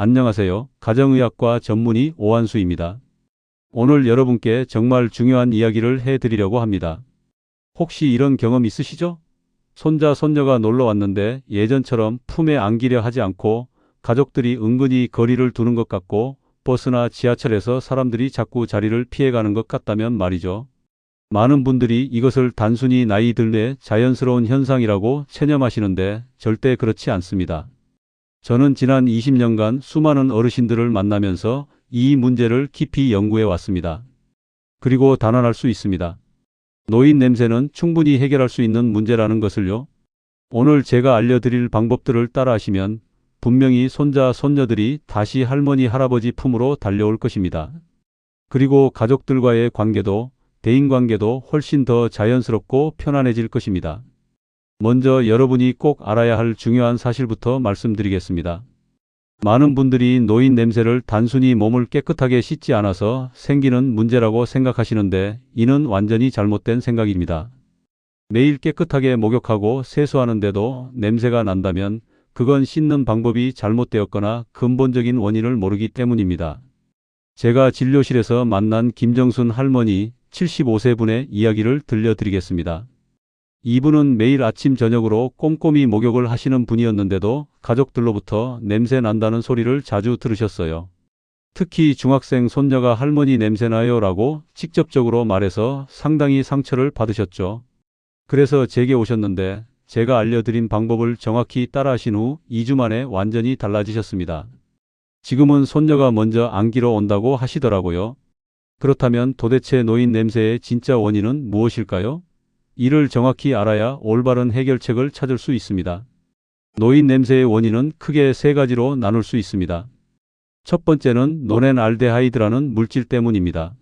안녕하세요. 가정의학과 전문의 오한수입니다. 오늘 여러분께 정말 중요한 이야기를 해드리려고 합니다. 혹시 이런 경험 있으시죠? 손자, 손녀가 놀러 왔는데 예전처럼 품에 안기려 하지 않고 가족들이 은근히 거리를 두는 것 같고 버스나 지하철에서 사람들이 자꾸 자리를 피해가는 것 같다면 말이죠. 많은 분들이 이것을 단순히 나이 들매 자연스러운 현상이라고 체념하시는데 절대 그렇지 않습니다. 저는 지난 20년간 수많은 어르신들을 만나면서 이 문제를 깊이 연구해 왔습니다. 그리고 단언할 수 있습니다. 노인 냄새는 충분히 해결할 수 있는 문제라는 것을요. 오늘 제가 알려드릴 방법들을 따라하시면 분명히 손자, 손녀들이 다시 할머니, 할아버지 품으로 달려올 것입니다. 그리고 가족들과의 관계도 대인관계도 훨씬 더 자연스럽고 편안해질 것입니다. 먼저 여러분이 꼭 알아야 할 중요한 사실부터 말씀드리겠습니다. 많은 분들이 노인 냄새를 단순히 몸을 깨끗하게 씻지 않아서 생기는 문제라고 생각하시는데 이는 완전히 잘못된 생각입니다. 매일 깨끗하게 목욕하고 세수하는데도 냄새가 난다면 그건 씻는 방법이 잘못되었거나 근본적인 원인을 모르기 때문입니다. 제가 진료실에서 만난 김정순 할머니 75세 분의 이야기를 들려드리겠습니다. 이분은 매일 아침 저녁으로 꼼꼼히 목욕을 하시는 분이었는데도 가족들로부터 냄새 난다는 소리를 자주 들으셨어요. 특히 중학생 손녀가 할머니 냄새나요 라고 직접적으로 말해서 상당히 상처를 받으셨죠. 그래서 제게 오셨는데 제가 알려드린 방법을 정확히 따라하신 후 2주 만에 완전히 달라지셨습니다. 지금은 손녀가 먼저 안기러 온다고 하시더라고요. 그렇다면 도대체 노인 냄새의 진짜 원인은 무엇일까요? 이를 정확히 알아야 올바른 해결책을 찾을 수 있습니다. 노인 냄새의 원인은 크게 세 가지로 나눌 수 있습니다. 첫 번째는 노렌알데하이드라는 물질 때문입니다.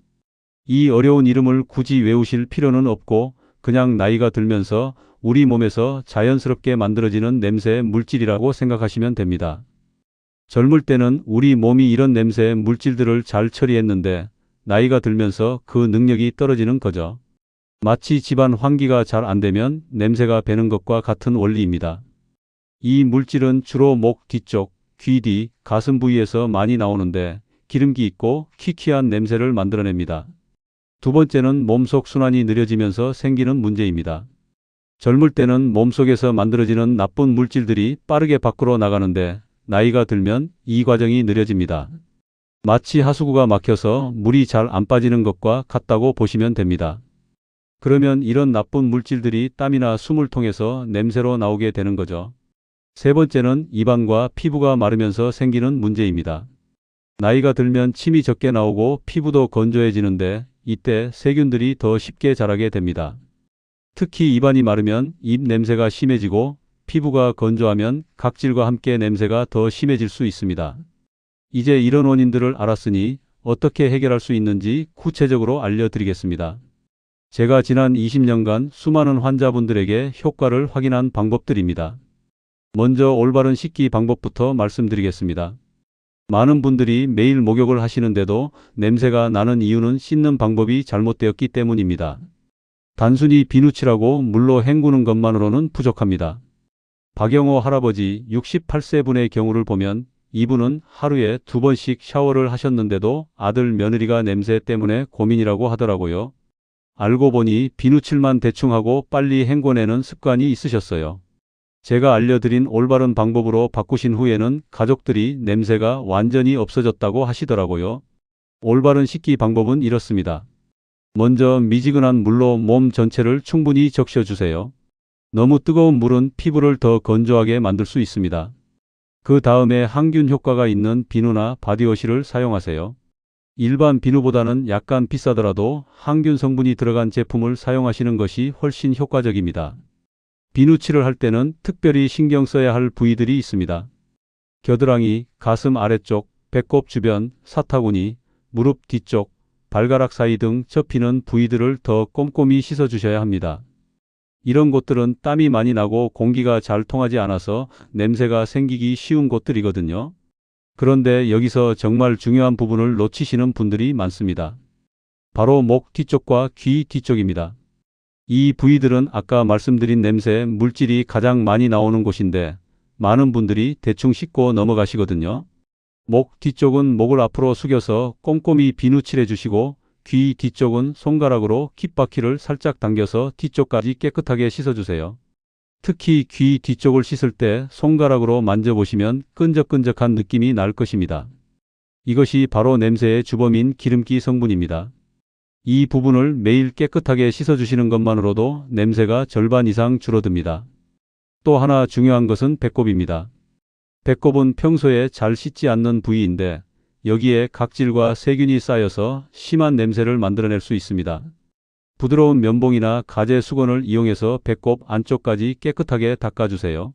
이 어려운 이름을 굳이 외우실 필요는 없고 그냥 나이가 들면서 우리 몸에서 자연스럽게 만들어지는 냄새 물질이라고 생각하시면 됩니다. 젊을 때는 우리 몸이 이런 냄새의 물질들을 잘 처리했는데 나이가 들면서 그 능력이 떨어지는 거죠. 마치 집안 환기가 잘 안 되면 냄새가 배는 것과 같은 원리입니다. 이 물질은 주로 목 뒤쪽, 귀 뒤, 가슴 부위에서 많이 나오는데 기름기 있고 키키한 냄새를 만들어냅니다. 두 번째는 몸속 순환이 느려지면서 생기는 문제입니다. 젊을 때는 몸속에서 만들어지는 나쁜 물질들이 빠르게 밖으로 나가는데 나이가 들면 이 과정이 느려집니다. 마치 하수구가 막혀서 물이 잘 안 빠지는 것과 같다고 보시면 됩니다. 그러면 이런 나쁜 물질들이 땀이나 숨을 통해서 냄새로 나오게 되는 거죠. 세 번째는 입안과 피부가 마르면서 생기는 문제입니다. 나이가 들면 침이 적게 나오고 피부도 건조해지는데 이때 세균들이 더 쉽게 자라게 됩니다. 특히 입안이 마르면 입 냄새가 심해지고 피부가 건조하면 각질과 함께 냄새가 더 심해질 수 있습니다. 이제 이런 원인들을 알았으니 어떻게 해결할 수 있는지 구체적으로 알려드리겠습니다. 제가 지난 20년간 수많은 환자분들에게 효과를 확인한 방법들입니다. 먼저 올바른 씻기 방법부터 말씀드리겠습니다. 많은 분들이 매일 목욕을 하시는데도 냄새가 나는 이유는 씻는 방법이 잘못되었기 때문입니다. 단순히 비누칠하고 물로 헹구는 것만으로는 부족합니다. 박영호 할아버지 68세 분의 경우를 보면 이분은 하루에 두 번씩 샤워를 하셨는데도 아들 며느리가 냄새 때문에 고민이라고 하더라고요. 알고 보니 비누칠만 대충 하고 빨리 헹궈내는 습관이 있으셨어요. 제가 알려드린 올바른 방법으로 바꾸신 후에는 가족들이 냄새가 완전히 없어졌다고 하시더라고요. 올바른 씻기 방법은 이렇습니다. 먼저 미지근한 물로 몸 전체를 충분히 적셔주세요. 너무 뜨거운 물은 피부를 더 건조하게 만들 수 있습니다. 그 다음에 항균 효과가 있는 비누나 바디워시를 사용하세요. 일반 비누보다는 약간 비싸더라도 항균 성분이 들어간 제품을 사용하시는 것이 훨씬 효과적입니다. 비누칠을 할 때는 특별히 신경 써야 할 부위들이 있습니다. 겨드랑이, 가슴 아래쪽, 배꼽 주변, 사타구니, 무릎 뒤쪽, 발가락 사이 등 접히는 부위들을 더 꼼꼼히 씻어주셔야 합니다. 이런 곳들은 땀이 많이 나고 공기가 잘 통하지 않아서 냄새가 생기기 쉬운 곳들이거든요. 그런데 여기서 정말 중요한 부분을 놓치시는 분들이 많습니다. 바로 목 뒤쪽과 귀 뒤쪽입니다. 이 부위들은 아까 말씀드린 냄새 물질이 가장 많이 나오는 곳인데 많은 분들이 대충 씻고 넘어가시거든요. 목 뒤쪽은 목을 앞으로 숙여서 꼼꼼히 비누칠해 주시고 귀 뒤쪽은 손가락으로 kit바퀴를 살짝 당겨서 뒤쪽까지 깨끗하게 씻어주세요. 특히 귀 뒤쪽을 씻을 때 손가락으로 만져보시면 끈적끈적한 느낌이 날 것입니다. 이것이 바로 냄새의 주범인 기름기 성분입니다. 이 부분을 매일 깨끗하게 씻어주시는 것만으로도 냄새가 절반 이상 줄어듭니다. 또 하나 중요한 것은 배꼽입니다. 배꼽은 평소에 잘 씻지 않는 부위인데 여기에 각질과 세균이 쌓여서 심한 냄새를 만들어낼 수 있습니다. 부드러운 면봉이나 가재 수건을 이용해서 배꼽 안쪽까지 깨끗하게 닦아주세요.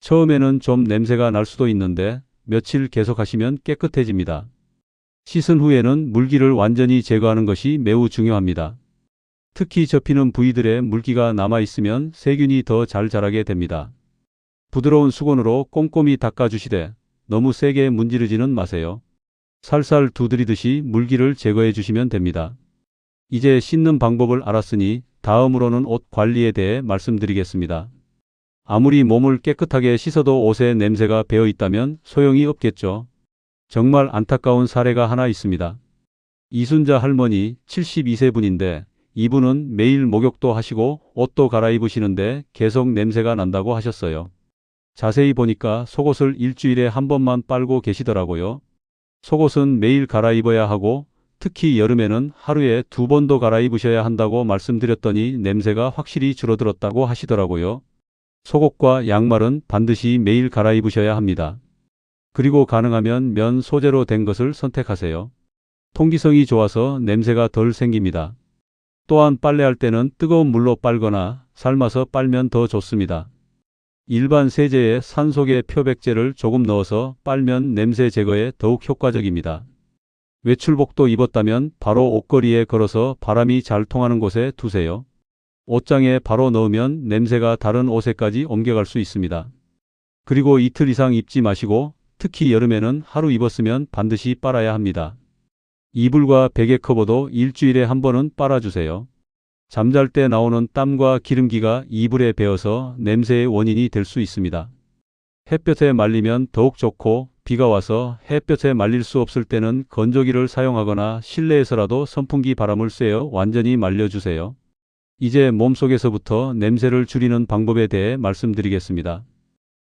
처음에는 좀 냄새가 날 수도 있는데 며칠 계속 하시면 깨끗해집니다. 씻은 후에는 물기를 완전히 제거하는 것이 매우 중요합니다. 특히 접히는 부위들에 물기가 남아있으면 세균이 더 잘 자라게 됩니다. 부드러운 수건으로 꼼꼼히 닦아주시되 너무 세게 문지르지는 마세요. 살살 두드리듯이 물기를 제거해 주시면 됩니다. 이제 씻는 방법을 알았으니 다음으로는 옷 관리에 대해 말씀드리겠습니다. 아무리 몸을 깨끗하게 씻어도 옷에 냄새가 배어 있다면 소용이 없겠죠. 정말 안타까운 사례가 하나 있습니다. 이순자 할머니 72세 분인데 이분은 매일 목욕도 하시고 옷도 갈아입으시는데 계속 냄새가 난다고 하셨어요. 자세히 보니까 속옷을 일주일에 한 번만 빨고 계시더라고요. 속옷은 매일 갈아입어야 하고 특히 여름에는 하루에 두 번도 갈아입으셔야 한다고 말씀드렸더니 냄새가 확실히 줄어들었다고 하시더라고요. 속옷과 양말은 반드시 매일 갈아입으셔야 합니다. 그리고 가능하면 면 소재로 된 것을 선택하세요. 통기성이 좋아서 냄새가 덜 생깁니다. 또한 빨래할 때는 뜨거운 물로 빨거나 삶아서 빨면 더 좋습니다. 일반 세제에 산소계 표백제를 조금 넣어서 빨면 냄새 제거에 더욱 효과적입니다. 외출복도 입었다면 바로 옷걸이에 걸어서 바람이 잘 통하는 곳에 두세요. 옷장에 바로 넣으면 냄새가 다른 옷에까지 옮겨갈 수 있습니다. 그리고 이틀 이상 입지 마시고 특히 여름에는 하루 입었으면 반드시 빨아야 합니다. 이불과 베개 커버도 일주일에 한 번은 빨아주세요. 잠잘 때 나오는 땀과 기름기가 이불에 배어서 냄새의 원인이 될 수 있습니다. 햇볕에 말리면 더욱 좋고 비가 와서 햇볕에 말릴 수 없을 때는 건조기를 사용하거나 실내에서라도 선풍기 바람을 쐬어 완전히 말려주세요. 이제 몸속에서부터 냄새를 줄이는 방법에 대해 말씀드리겠습니다.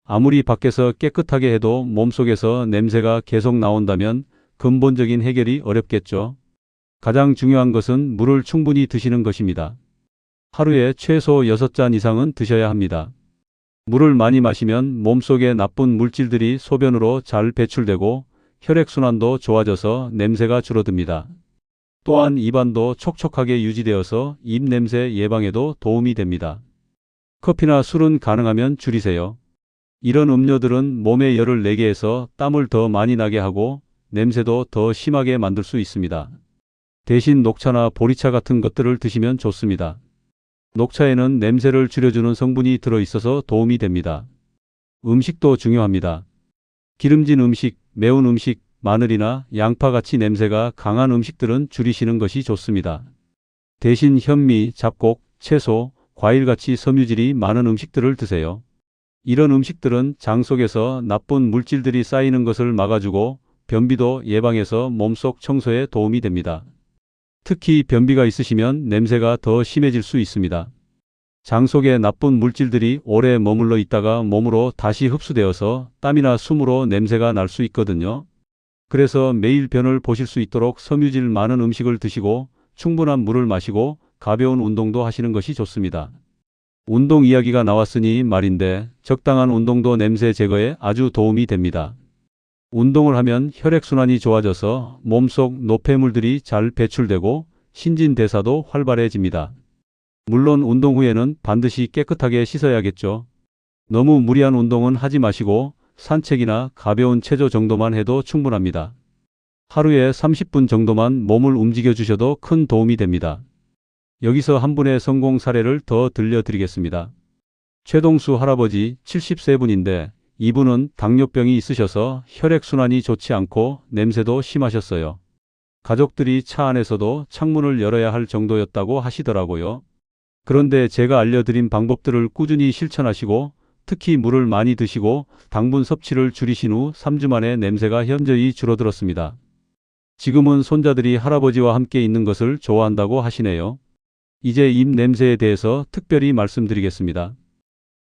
아무리 밖에서 깨끗하게 해도 몸속에서 냄새가 계속 나온다면 근본적인 해결이 어렵겠죠. 가장 중요한 것은 물을 충분히 드시는 것입니다. 하루에 최소 6잔 이상은 드셔야 합니다. 물을 많이 마시면 몸속의 나쁜 물질들이 소변으로 잘 배출되고 혈액순환도 좋아져서 냄새가 줄어듭니다. 또한 입안도 촉촉하게 유지되어서 입냄새 예방에도 도움이 됩니다. 커피나 술은 가능하면 줄이세요. 이런 음료들은 몸에 열을 내게 해서 땀을 더 많이 나게 하고 냄새도 더 심하게 만들 수 있습니다. 대신 녹차나 보리차 같은 것들을 드시면 좋습니다. 녹차에는 냄새를 줄여주는 성분이 들어있어서 도움이 됩니다. 음식도 중요합니다. 기름진 음식, 매운 음식, 마늘이나 양파같이 냄새가 강한 음식들은 줄이시는 것이 좋습니다. 대신 현미, 잡곡, 채소, 과일같이 섬유질이 많은 음식들을 드세요. 이런 음식들은 장 속에서 나쁜 물질들이 쌓이는 것을 막아주고 변비도 예방해서 몸속 청소에 도움이 됩니다. 특히 변비가 있으시면 냄새가 더 심해질 수 있습니다. 장 속에 나쁜 물질들이 오래 머물러 있다가 몸으로 다시 흡수되어서 땀이나 숨으로 냄새가 날 수 있거든요. 그래서 매일 변을 보실 수 있도록 섬유질 많은 음식을 드시고 충분한 물을 마시고 가벼운 운동도 하시는 것이 좋습니다. 운동 이야기가 나왔으니 말인데 적당한 운동도 냄새 제거에 아주 도움이 됩니다. 운동을 하면 혈액순환이 좋아져서 몸속 노폐물들이 잘 배출되고 신진대사도 활발해집니다. 물론 운동 후에는 반드시 깨끗하게 씻어야겠죠. 너무 무리한 운동은 하지 마시고 산책이나 가벼운 체조 정도만 해도 충분합니다. 하루에 30분 정도만 몸을 움직여 주셔도 큰 도움이 됩니다. 여기서 한 분의 성공 사례를 더 들려드리겠습니다. 최동수 할아버지 70세 분인데 이분은 당뇨병이 있으셔서 혈액순환이 좋지 않고 냄새도 심하셨어요. 가족들이 차 안에서도 창문을 열어야 할 정도였다고 하시더라고요. 그런데 제가 알려드린 방법들을 꾸준히 실천하시고 특히 물을 많이 드시고 당분 섭취를 줄이신 후 3주 만에 냄새가 현저히 줄어들었습니다. 지금은 손자들이 할아버지와 함께 있는 것을 좋아한다고 하시네요. 이제 입 냄새에 대해서 특별히 말씀드리겠습니다.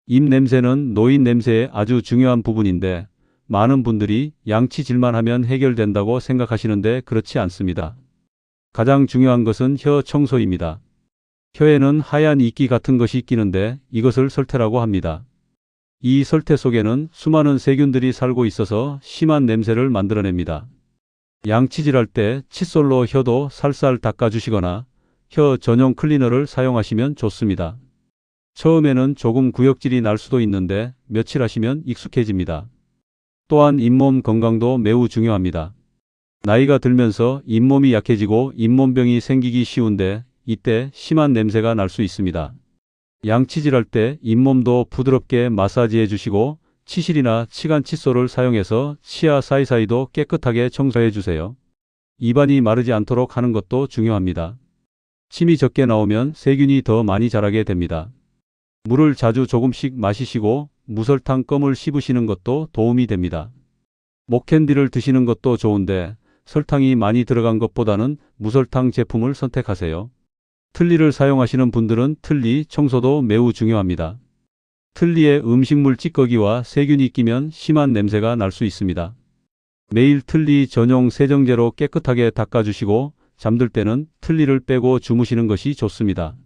입 냄새는 노인 냄새의 아주 중요한 부분인데 많은 분들이 양치질만 하면 해결된다고 생각하시는데 그렇지 않습니다. 가장 중요한 것은 혀 청소입니다. 혀에는 하얀 이끼 같은 것이 끼는데 이것을 설태라고 합니다. 이 설태 속에는 수많은 세균들이 살고 있어서 심한 냄새를 만들어냅니다. 양치질할 때 칫솔로 혀도 살살 닦아주시거나 혀 전용 클리너를 사용하시면 좋습니다. 처음에는 조금 구역질이 날 수도 있는데 며칠 하시면 익숙해집니다. 또한 잇몸 건강도 매우 중요합니다. 나이가 들면서 잇몸이 약해지고 잇몸병이 생기기 쉬운데 이때 심한 냄새가 날 수 있습니다. 양치질할 때 잇몸도 부드럽게 마사지해 주시고 치실이나 치간 칫솔을 사용해서 치아 사이사이도 깨끗하게 청소해 주세요. 입안이 마르지 않도록 하는 것도 중요합니다. 침이 적게 나오면 세균이 더 많이 자라게 됩니다. 물을 자주 조금씩 마시시고 무설탕 껌을 씹으시는 것도 도움이 됩니다. 목캔디를 드시는 것도 좋은데 설탕이 많이 들어간 것보다는 무설탕 제품을 선택하세요. 틀니를 사용하시는 분들은 틀니 청소도 매우 중요합니다. 틀니에 음식물 찌꺼기와 세균이 끼면 심한 냄새가 날 수 있습니다. 매일 틀니 전용 세정제로 깨끗하게 닦아주시고 잠들 때는 틀니를 빼고 주무시는 것이 좋습니다.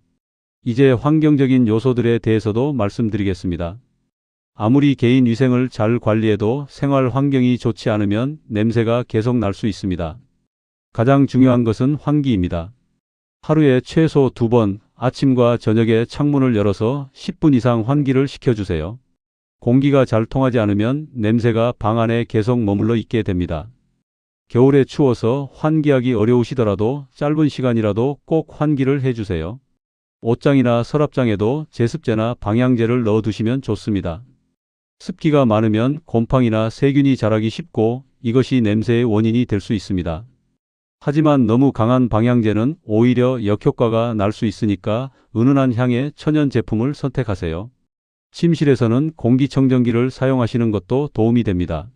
이제 환경적인 요소들에 대해서도 말씀드리겠습니다. 아무리 개인 위생을 잘 관리해도 생활 환경이 좋지 않으면 냄새가 계속 날 수 있습니다. 가장 중요한 것은 환기입니다. 하루에 최소 두 번 아침과 저녁에 창문을 열어서 10분 이상 환기를 시켜주세요. 공기가 잘 통하지 않으면 냄새가 방 안에 계속 머물러 있게 됩니다. 겨울에 추워서 환기하기 어려우시더라도 짧은 시간이라도 꼭 환기를 해주세요. 옷장이나 서랍장에도 제습제나 방향제를 넣어두시면 좋습니다. 습기가 많으면 곰팡이나 세균이 자라기 쉽고 이것이 냄새의 원인이 될 수 있습니다. 하지만 너무 강한 방향제는 오히려 역효과가 날 수 있으니까 은은한 향의 천연 제품을 선택하세요. 침실에서는 공기청정기를 사용하시는 것도 도움이 됩니다.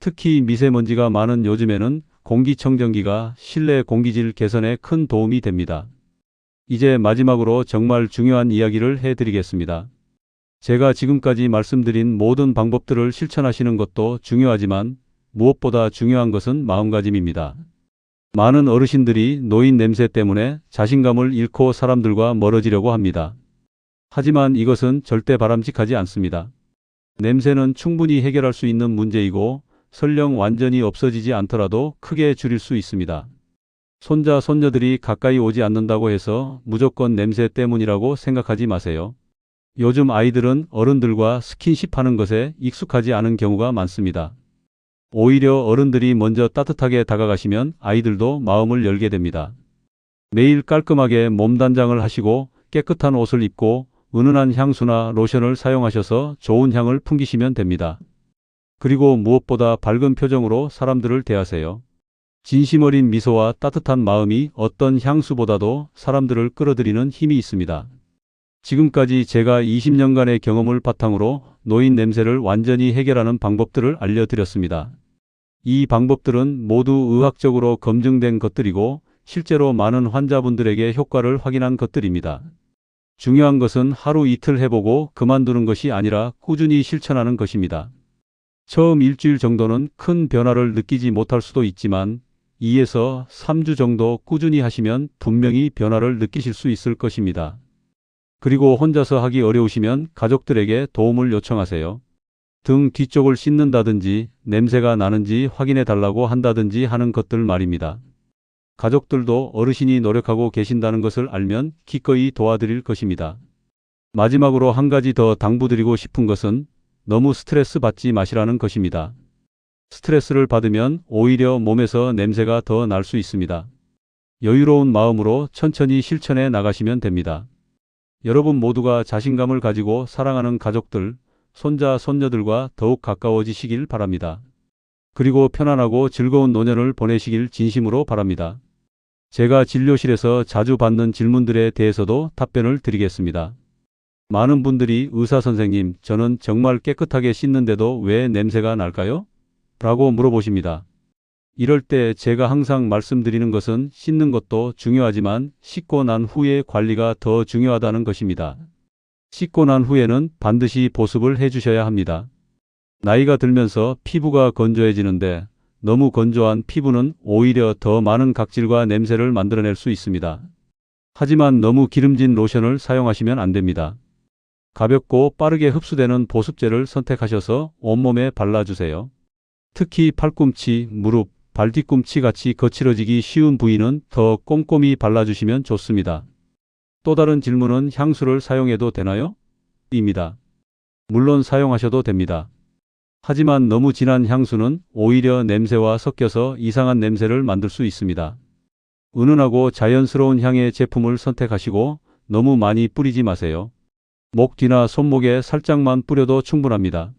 특히 미세먼지가 많은 요즘에는 공기청정기가 실내 공기질 개선에 큰 도움이 됩니다. 이제 마지막으로 정말 중요한 이야기를 해드리겠습니다. 제가 지금까지 말씀드린 모든 방법들을 실천하시는 것도 중요하지만 무엇보다 중요한 것은 마음가짐입니다. 많은 어르신들이 노인 냄새 때문에 자신감을 잃고 사람들과 멀어지려고 합니다. 하지만 이것은 절대 바람직하지 않습니다. 냄새는 충분히 해결할 수 있는 문제이고 설령 완전히 없어지지 않더라도 크게 줄일 수 있습니다. 손자, 손녀들이 가까이 오지 않는다고 해서 무조건 냄새 때문이라고 생각하지 마세요. 요즘 아이들은 어른들과 스킨십 하는 것에 익숙하지 않은 경우가 많습니다. 오히려 어른들이 먼저 따뜻하게 다가가시면 아이들도 마음을 열게 됩니다. 매일 깔끔하게 몸 단장을 하시고 깨끗한 옷을 입고 은은한 향수나 로션을 사용하셔서 좋은 향을 풍기시면 됩니다. 그리고 무엇보다 밝은 표정으로 사람들을 대하세요. 진심 어린 미소와 따뜻한 마음이 어떤 향수보다도 사람들을 끌어들이는 힘이 있습니다. 지금까지 제가 20년간의 경험을 바탕으로 노인 냄새를 완전히 해결하는 방법들을 알려드렸습니다. 이 방법들은 모두 의학적으로 검증된 것들이고 실제로 많은 환자분들에게 효과를 확인한 것들입니다. 중요한 것은 하루 이틀 해보고 그만두는 것이 아니라 꾸준히 실천하는 것입니다. 처음 일주일 정도는 큰 변화를 느끼지 못할 수도 있지만 2에서 3주 정도 꾸준히 하시면 분명히 변화를 느끼실 수 있을 것입니다. 그리고 혼자서 하기 어려우시면 가족들에게 도움을 요청하세요. 등 뒤쪽을 씻는다든지 냄새가 나는지 확인해 달라고 한다든지 하는 것들 말입니다. 가족들도 어르신이 노력하고 계신다는 것을 알면 기꺼이 도와드릴 것입니다. 마지막으로 한 가지 더 당부드리고 싶은 것은 너무 스트레스 받지 마시라는 것입니다. 스트레스를 받으면 오히려 몸에서 냄새가 더 날 수 있습니다. 여유로운 마음으로 천천히 실천해 나가시면 됩니다. 여러분 모두가 자신감을 가지고 사랑하는 가족들, 손자, 손녀들과 더욱 가까워지시길 바랍니다. 그리고 편안하고 즐거운 노년을 보내시길 진심으로 바랍니다. 제가 진료실에서 자주 받는 질문들에 대해서도 답변을 드리겠습니다. 많은 분들이 의사 선생님, 저는 정말 깨끗하게 씻는데도 왜 냄새가 날까요? 라고 물어보십니다. 이럴 때 제가 항상 말씀드리는 것은 씻는 것도 중요하지만 씻고 난 후의 관리가 더 중요하다는 것입니다. 씻고 난 후에는 반드시 보습을 해주셔야 합니다. 나이가 들면서 피부가 건조해지는데 너무 건조한 피부는 오히려 더 많은 각질과 냄새를 만들어낼 수 있습니다. 하지만 너무 기름진 로션을 사용하시면 안 됩니다. 가볍고 빠르게 흡수되는 보습제를 선택하셔서 온몸에 발라주세요. 특히 팔꿈치, 무릎, 발 뒤꿈치 같이 거칠어지기 쉬운 부위는 더 꼼꼼히 발라주시면 좋습니다. 또 다른 질문은 향수를 사용해도 되나요? 입니다. 물론 사용하셔도 됩니다. 하지만 너무 진한 향수는 오히려 냄새와 섞여서 이상한 냄새를 만들 수 있습니다. 은은하고 자연스러운 향의 제품을 선택하시고 너무 많이 뿌리지 마세요. 목 뒤나 손목에 살짝만 뿌려도 충분합니다.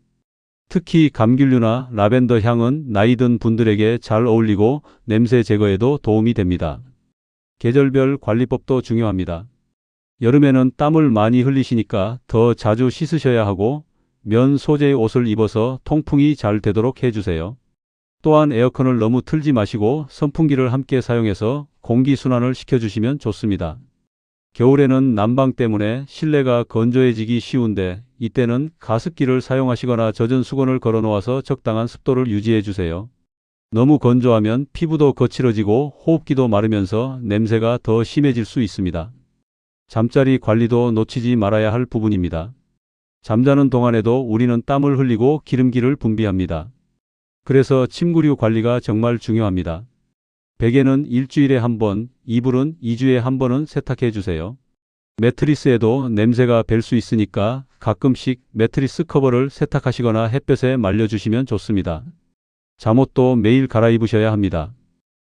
특히 감귤류나 라벤더 향은 나이 든 분들에게 잘 어울리고 냄새 제거에도 도움이 됩니다. 계절별 관리법도 중요합니다. 여름에는 땀을 많이 흘리시니까 더 자주 씻으셔야 하고 면 소재의 옷을 입어서 통풍이 잘 되도록 해주세요. 또한 에어컨을 너무 틀지 마시고 선풍기를 함께 사용해서 공기순환을 시켜주시면 좋습니다. 겨울에는 난방 때문에 실내가 건조해지기 쉬운데 이때는 가습기를 사용하시거나 젖은 수건을 걸어 놓아서 적당한 습도를 유지해 주세요. 너무 건조하면 피부도 거칠어지고 호흡기도 마르면서 냄새가 더 심해질 수 있습니다. 잠자리 관리도 놓치지 말아야 할 부분입니다. 잠자는 동안에도 우리는 땀을 흘리고 기름기를 분비합니다. 그래서 침구류 관리가 정말 중요합니다. 베개는 일주일에 한 번, 이불은 2주에 한 번은 세탁해 주세요. 매트리스에도 냄새가 벨 수 있으니까 가끔씩 매트리스 커버를 세탁하시거나 햇볕에 말려주시면 좋습니다. 잠옷도 매일 갈아입으셔야 합니다.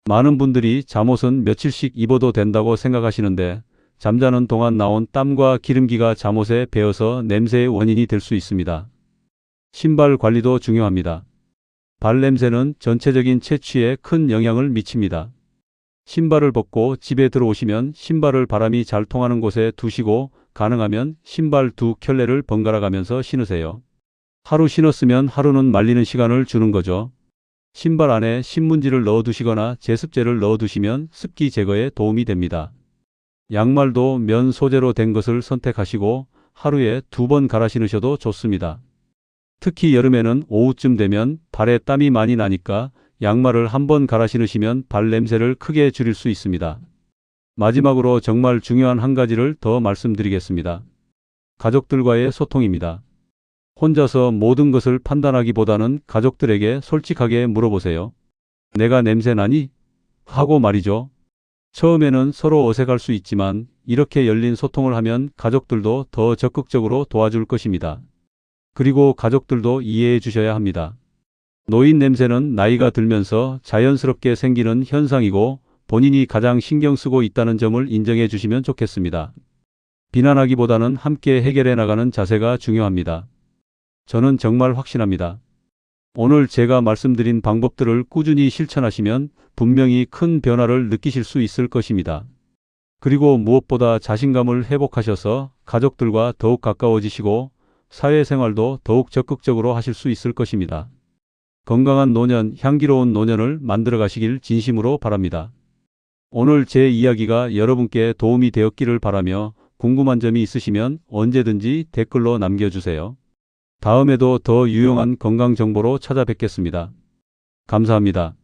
많은 분들이 잠옷은 며칠씩 입어도 된다고 생각하시는데 잠자는 동안 나온 땀과 기름기가 잠옷에 배어서 냄새의 원인이 될 수 있습니다. 신발 관리도 중요합니다. 발냄새는 전체적인 채취에 큰 영향을 미칩니다. 신발을 벗고 집에 들어오시면 신발을 바람이 잘 통하는 곳에 두시고 가능하면 신발 두 켤레를 번갈아 가면서 신으세요. 하루 신었으면 하루는 말리는 시간을 주는 거죠. 신발 안에 신문지를 넣어 두시거나 제습제를 넣어 두시면 습기 제거에 도움이 됩니다. 양말도 면 소재로 된 것을 선택하시고 하루에 두 번 갈아 신으셔도 좋습니다. 특히 여름에는 오후쯤 되면 발에 땀이 많이 나니까 양말을 한번 갈아 신으시면 발 냄새를 크게 줄일 수 있습니다. 마지막으로 정말 중요한 한 가지를 더 말씀드리겠습니다. 가족들과의 소통입니다. 혼자서 모든 것을 판단하기보다는 가족들에게 솔직하게 물어보세요. 내가 냄새 나니? 하고 말이죠. 처음에는 서로 어색할 수 있지만 이렇게 열린 소통을 하면 가족들도 더 적극적으로 도와줄 것입니다. 그리고 가족들도 이해해 주셔야 합니다. 노인 냄새는 나이가 들면서 자연스럽게 생기는 현상이고 본인이 가장 신경 쓰고 있다는 점을 인정해 주시면 좋겠습니다. 비난하기보다는 함께 해결해 나가는 자세가 중요합니다. 저는 정말 확신합니다. 오늘 제가 말씀드린 방법들을 꾸준히 실천하시면 분명히 큰 변화를 느끼실 수 있을 것입니다. 그리고 무엇보다 자신감을 회복하셔서 가족들과 더욱 가까워지시고 사회생활도 더욱 적극적으로 하실 수 있을 것입니다. 건강한 노년, 향기로운 노년을 만들어 가시길 진심으로 바랍니다. 오늘 제 이야기가 여러분께 도움이 되었기를 바라며 궁금한 점이 있으시면 언제든지 댓글로 남겨주세요. 다음에도 더 유용한 건강 정보로 찾아뵙겠습니다. 감사합니다.